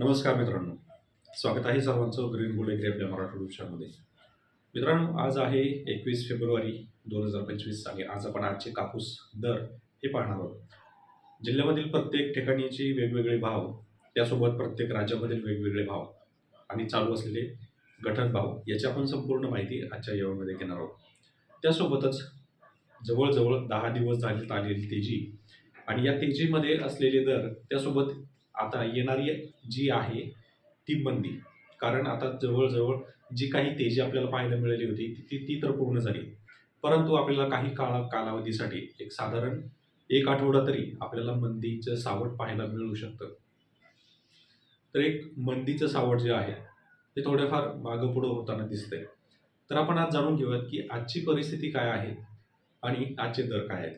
नमस्कार मित्रांनो. स्वागत आहे सर्वांचं ग्रीन गोल्ड एग्री आपल्या मराठी वृक्षामध्ये मित्रांनो आज आहे एकवीस फेब्रुवारी दोन हजार पंचवीस साली. आज आपण आजचे कापूस दर हे पाहणार आहोत. जिल्ह्यामधील प्रत्येक ठिकाणीचे वेगवेगळे भाव त्यासोबत प्रत्येक राज्यामधील वेगवेगळे भाव आणि चालू असलेले गठन भाव याची आपण संपूर्ण माहिती आजच्या यावेळीमध्ये घेणार आहोत. त्यासोबतच जवळजवळ दहा दिवस झाले आलेली तेजी आणि या तेजीमध्ये असलेले दर त्यासोबत आता येणारी जी आहे ती मंदी कारण आता जवळजवळ जी काही तेजी आपल्याला पाहायला मिळाली होती ती ती तर पूर्ण झाली. परंतु आपल्याला काही काळा कालावधीसाठी एक साधारण एक आठवडा तरी आपल्याला मंदीचं सावट पाहायला मिळू शकतं. तर एक मंदीचं सावट जे आहे ते थोडेफार मागं पुढं होताना दिसतंय. तर आपण आज जाणून घेऊयात की आजची परिस्थिती काय आहे आणि आजचे दर काय आहेत.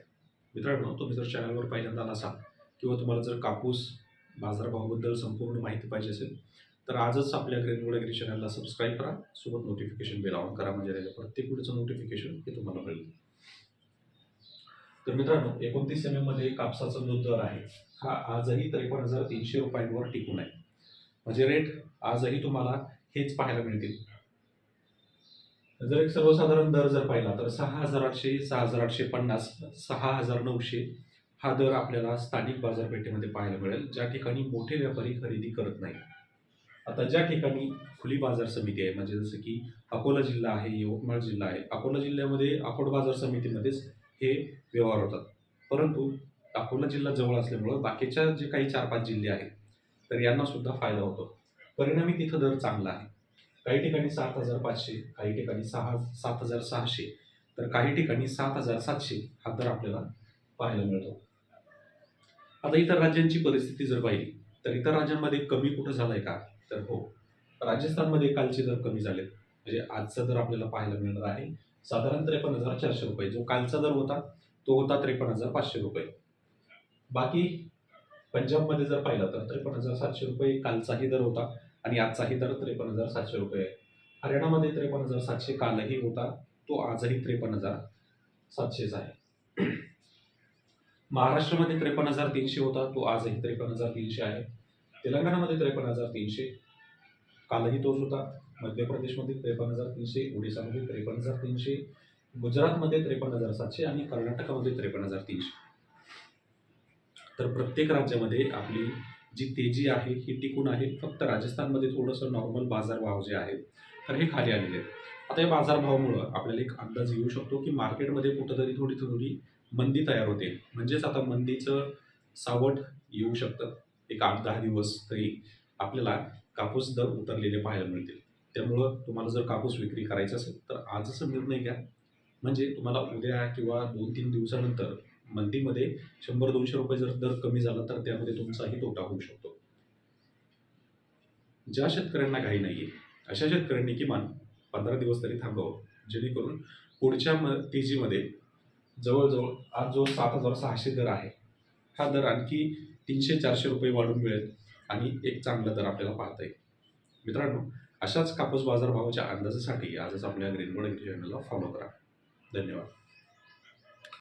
मित्रांनो तुम्ही जर चॅनलवर पहिल्यांदा नसाल किंवा तुम्हाला जर कापूस बाजारभावाबद्दल संपूर्ण माहिती पाहिजे असेल तर आजच आपल्या ग्रेन चॅनलला सबस्क्राईब करा. सोबत नोटिफिकेशन बेल ऑन करा म्हणजे त्याच्या प्रत्येक पुढचं नोटिफिकेशन हे तुम्हाला मिळेल. तर मित्रांनो एकोणतीस एममध्ये कापसाचा जो दर आहे हा आजही त्रेपन्न हजार तीनशे रुपयांवर टिकून आहे. म्हणजे रेट आजही तुम्हाला हेच पाहायला मिळतील. जर एक सर्वसाधारण दर जर पाहिला तर सहा हजार आठशे सहा हजार आठशे पन्नास सहा हजार नऊशे हा दर आपल्याला स्थानिक बाजारपेठेमध्ये पाहायला मिळेल. ज्या ठिकाणी मोठे व्यापारी खरेदी करत नाही आता ज्या ठिकाणी खुली बाजार समिती आहे म्हणजे जसं की अकोला जिल्हा आहे यवतमाळ जिल्हा आहे अकोला जिल्ह्यामध्ये अकोट बाजार समितीमध्येच हे व्यवहार होतात. परंतु अकोला जिल्हा जवळ असल्यामुळं बाकीच्या जे काही चार पाच जिल्हे आहेत तर यांना सुद्धा फायदा होतो. परिणामी तिथं दर चांगला आहे. काही ठिकाणी सात हजार पाचशे काही ठिकाणी सहा सात हजार सहाशे तर काही ठिकाणी सात हजार सातशे हा दर आपल्याला पाहायला मिळतो. आता इतर राज्यांची परिस्थिती जर पाहिली तर इतर राज्यांमध्ये कमी कुठं झालं आहे का? तर हो. राजस्थानमध्ये कालचे दर कमी झालेत. म्हणजे आजचा दर आपल्याला पाहायला मिळणार आहे. साधारण त्रेपन्न हजार चारशे रुपये. जो कालचा दर होता तो होता त्रेपन्न हजार पाचशे रुपये. बाकी पंजाबमध्ये जर पाहिलं तर त्रेपन्न हजार सातशे रुपये कालचाही दर होता आणि आजचाही दर त्रेपन्न हजार सातशे रुपये. आहे हरियाणामध्ये त्रेपन्न हजार सातशे कालही होता तो आजही त्रेपन्न हजार सातशेच आहे. महाराष्ट्रामध्ये त्रेपन्न हजार तीनशे होता तो आजही त्रेपन्न हजार तीनशे आहे. तेलंगणामध्ये त्रेपन्न हजार तीनशे कालही तोच होता. मध्य प्रदेशमध्ये त्रेपन्न हजार तीनशे ओडिसामध्ये त्रेपन्न हजार तीनशे गुजरातमध्ये त्रेपन्न हजार सातशे आणि कर्नाटकामध्ये त्रेपन्न हजार तीनशे. तर प्रत्येक राज्यामध्ये आपली जी तेजी आहे ही टिकून आहे. फक्त राजस्थानमध्ये थोडंसं नॉर्मल बाजारभाव जे आहेत तर हे खाली आलेले आहेत. आता या बाजारभावामुळं आपल्याला एक अंदाज येऊ शकतो की मार्केटमध्ये कुठंतरी थोडी थोडी मंदी तयार होते. म्हणजेच आता मंदीचं सावट येऊ शकतं. एक आठ दहा दिवस तरी आपल्याला कापूस दर उतरलेले पाहायला मिळतील. त्यामुळं तुम्हाला जर कापूस विक्री करायचा असेल तर आजच निर्णय घ्या. म्हणजे तुम्हाला उद्या किंवा दोन तीन दिवसानंतर मंदीमध्ये शंभर दोनशे रुपये जर दर कमी झाला तर त्यामध्ये तुमचाही तोटा होऊ शकतो. ज्या शेतकऱ्यांना घाई नाही आहे अशा शेतकऱ्यांनी किमान पंधरा दिवस तरी थांबावं जेणेकरून पुढच्या म तेजीमध्ये जवळजवळ आज जो सात हजार सहाशे दर आहे हा दर आणखी तीनशे चारशे रुपये वाढून मिळेल आणि एक चांगला दर आपल्याला पाहता येईल. मित्रांनो अशाच कापूस बाजारभावाच्या अंदाजासाठी आजच आपल्या ग्रीनबोर्ड चॅनलला फॉलो करा. धन्यवाद.